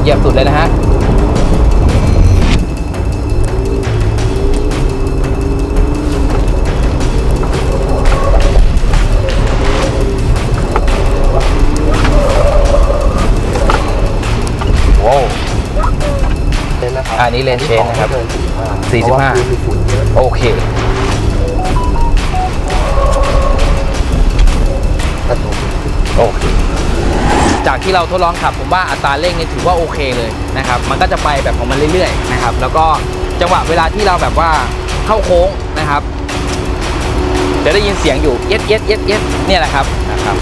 เหยียบสุดเลยนะฮะโว้วเลนนะครับอันนี้เลนเชนนะครับไม่เกิน45 45เพราะว่าพื้นมีฝุ่นเยอะโอเคกระตุกโอเค จากที่เราทดลองขับผมว่าอัตราเร่งนี่ถือว่าโอเคเลยนะครับมันก็จะไปแบบของมันเรื่อยๆนะครับแล้วก็จังหวะเวลาที่เราแบบว่าเข้าโค้งนะครับจะได้ยินเสียงอยู่เย็ดเย็ดเย็ดเย็ดเนี่ยแหละครับนะครับ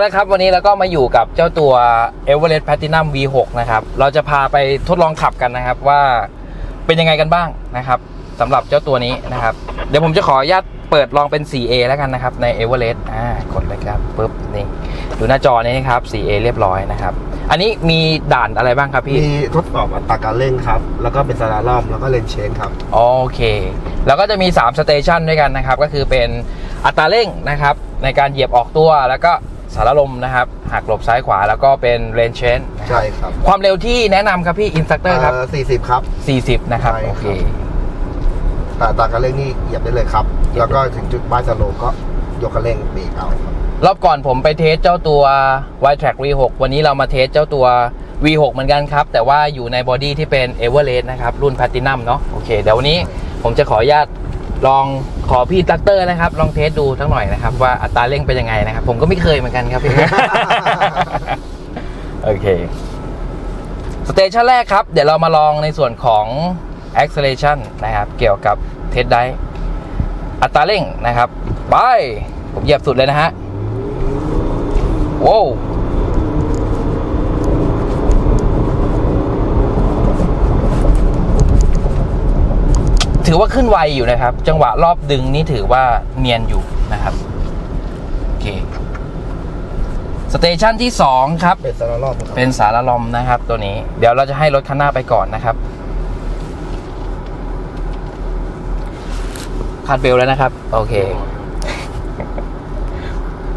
เอาละครับ วันนี้เราก็มาอยู่กับเจ้าตัว Everest Platinum V6 นะครับ เราจะพาไปทดลองขับกันนะครับว่าเป็นยังไงกันบ้างนะครับสำหรับเจ้าตัวนี้นะครับ เดี๋ยวผมจะขออนุญาตเปิดลองเป็น 4A แล้วกันนะครับ ใน Everest อ่ากดเลยครับปุ๊บนี่ดูหน้าจอนี้นะครับ 4A เรียบร้อยนะครับ อันนี้มีด่านอะไรบ้างครับพี่ มีทดสอบอัตราการเร่งครับ แล้วก็เป็นสลาลอมแล้วก็เลนเชนครับ โอเค แล้วก็จะมี3สเตชันด้วยกันนะครับ ก็คือเป็นอัตราเร่งนะครับ ในการเหยียบออกตัวแล้วก็ สารลมนะครับหักหลบซ้ายขวาแล้วก็เป็นเลนเชนใช่ครับความเร็วที่แนะนำครับพี่อินสตัคเตอร์ครับสี่สิบครับ 40 นะครับ ใช่ครับ โอเค แต่อัตราการเร่งนี่เหยียบได้เลยครับ แล้วก็ถึงจุดป้ายสโลว์ก็ยกคันเร่งเบรกเอาครับ รอบก่อนผมไปเทสเจ้าตัว y t r a c k V6 วันนี้เรามาเทสเจ้าตัว V6 เหมือนกันครับ แต่ว่าอยู่ในบอดี้ที่เป็น Everest นะครับ รุ่น Platinum เนาะโอเค เดี๋ยววันนี้ผมจะขออนุญาต ลองขอพี่ตักเตอร์นะครับ ลองเทสดูทั้งหน่อยนะครับ ว่าอัตราเร่งเป็นยังไงนะครับ ผมก็ไม่เคยเหมือนกันครับพี่ โอเคสเตชันแรกครับ เดี๋ยวเรามาลองในส่วนของ acceleration นะครับ เกี่ยวกับเทสได้อัตราเร่งนะครับ ไป ผมเหยียบสุดเลยนะฮะ ว้าว ถือว่าขึ้นไวอยู่นะครับ จังหวะรอบดึงนี่ถือว่าเนียนอยู่นะครับโอเคสเตชันที่2ครับ เป็นสลาลอมครับเป็นสารลมนะครับ ตัวนี้เดี๋ยวเราจะให้รถคันหน้าไปก่อนนะครับคาดเบลแล้วนะครับ โอเค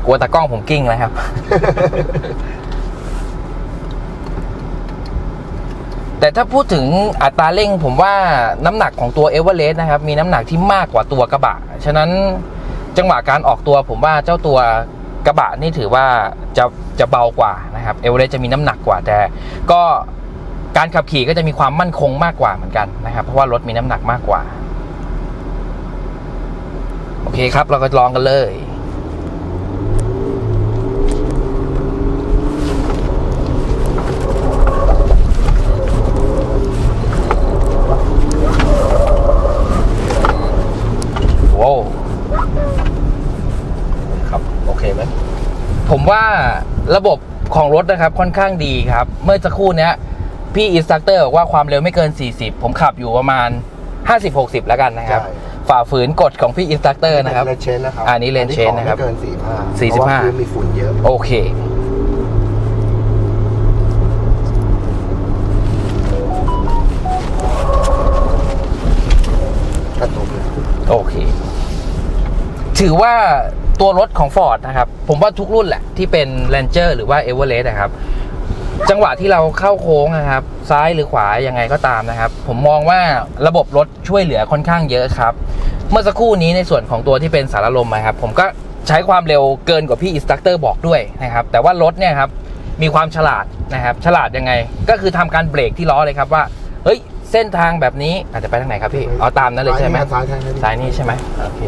กลัวตากล้องผมกิ้งนะครับ แต่ถ้าพูดถึงอัตราเร่งผมว่าน้ำหนักของตัวเอเวอเรสต์นะครับมีน้ำหนักที่มากกว่าตัวกระบะ ฉะนั้นจังหวะการออกตัวผมว่าเจ้าตัวกระบะนี่ถือว่าจะจะเบากว่านะครับเอเวอเรสต์จะมีน้ำหนักกว่าแต่ก็การขับขี่ก็จะมีความมั่นคงมากกว่าเหมือนกันนะครับเพราะว่ารถมีน้ำหนักมากกว่า โอเคครับ เราก็ลองกันเลย โว้ว ครับ โอเคไหม ผม ว่าระบบของรถนะครับค่อนข้างดีครับ เมื่อสักครู่เนี้ยพี่อินสตัคเตอร์บอกว่าความเร็วไม่เกิน 40 ผมขับอยู่ประมาณ 50-60 แล้วกันนะครับ ใช่ ฝ่าฝืนกฎของพี่อินสตัคเตอร์นะครับ เลนเชนนะครับอันนี้ lane change นะครับไม่เกินสี่ห้า45 เพราะว่าพื้นมีฝุ่นเยอะ โอเค กระตุกเลยโอเค ถือว่า ตัวรถของ Ford นะครับ ผมว่าทุกรุ่นแหละที่เป็น Ranger หรือว่า Everest นะครับ จังหวะที่เราเข้าโค้งนะครับ ซ้ายหรือขวายังไงก็ตามนะครับ ผมมองว่าระบบรถช่วยเหลือค่อนข้างเยอะครับ เมื่อสักครู่นี้ในส่วนของตัวที่เป็นสารลมนะครับ ผมก็ใช้ความเร็วเกินกว่าพี่อินสตัคเตอร์บอกด้วยนะครับ แต่ว่ารถเนี่ยครับมีความฉลาดนะครับ ฉลาดยังไง ก็คือทำการเบรกที่ล้อเลยครับว่าเฮ้ยเส้นทางแบบนี้อาจจะไปทางไหนครับพี่เอาตามนั้นเลยใช่ไหมซ้ายใช่ไหมซ้ายนี่ใช่ไหมโอเค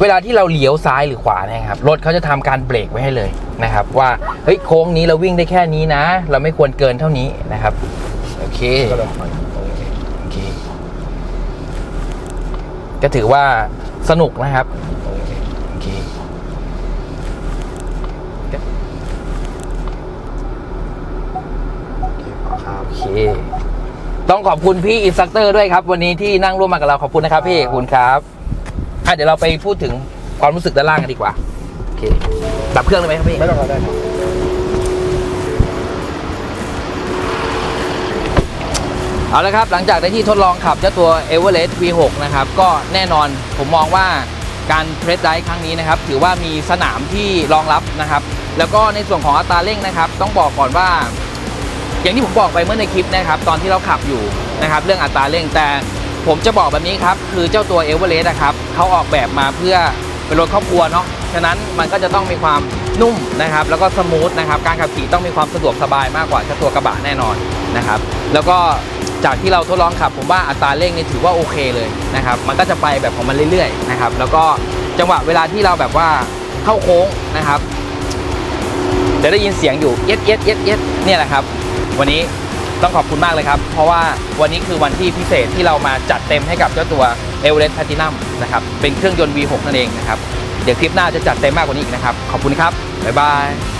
เวลาที่เราเลี้ยวซ้ายหรือขวาเนะครับรถเขาจะทำการเบรกไว้ให้เลยนะครับ ว่าเฮ้ยโค้งนี้เราวิ่งได้แค่นี้นะ เราไม่ควรเกินเท่านี้นะครับโอเคก็เลยปล่อยตรงนี้โอเคก็ถือว่าสนุกนะครับโอเคโอเคต้องขอบคุณพี่อินสตัคเตอร์ด้วยครับ วันนี้ที่นั่งร่วมมากับเราขอบคุณนะครับพี่ขอบคุณครับ อะเดี๋ยวเราไปพูดถึงความรู้สึกด้านล่างกันดีกว่าโอเคดับเครื่องเลยไหมครับพี่ไม่ต้องเอาได้ครับเอาละครับ หลังจากได้ที่ทดลองขับเจ้าตัว e v e r e s t V6 นะครับ ก็แน่นอนผมมองว่าการเทรดไดครั้งนี้นะครับ ถือว่ามีสนามที่รองรับนะครับ แล้วก็ในส่วนของอัตราเร่งนะครับ ต้องบอกก่อนว่า อย่างที่ผมบอกไปเมื่อในคลิปนะครับ ตอนที่เราขับอยู่นะครับ เรื่องอัตราเร่งแต่ ผมจะบอกแบบนี้ครับ คือเจ้าตัว e v e r e s t นะครับเขาออกแบบมาเพื่อเป็นรถครอบครัวเนาะฉะนั้นมันก็จะต้องมีความนุ่มนะครับ แล้วก็สมูทนะครับ การขับขี่ต้องมีความสะดวกสบายมากกว่าเจ้าตัวกระบะแน่นอนนะครับ แล้วก็จากที่เราทดลองขับ ผมว่าอัตราเร่งนี่ถือว่าโอเคเลยนะครับ มันก็จะไปแบบของมันเรื่อยๆนะครับ แล้วก็จังหวะเวลาที่เราแบบว่าเข้าโค้งนะครับจะได้ยินเสียงอยู่เย็ดเย็ดเย็ดเย็ดเนี่ยแหละครับ วันนี้ ต้องขอบคุณมากเลยครับ เพราะว่าวันนี้คือวันที่พิเศษที่เรามาจัดเต็มให้กับเจ้าตัว e v e r e s t Platinum นะครับ เป็นเครื่องยนต์ V6 นั่นเองนะครับ เดี๋ยวคลิปหน้าจะจัดเต็มมากกว่านี้อีกนะครับ ขอบคุณครับ บ๊ายบาย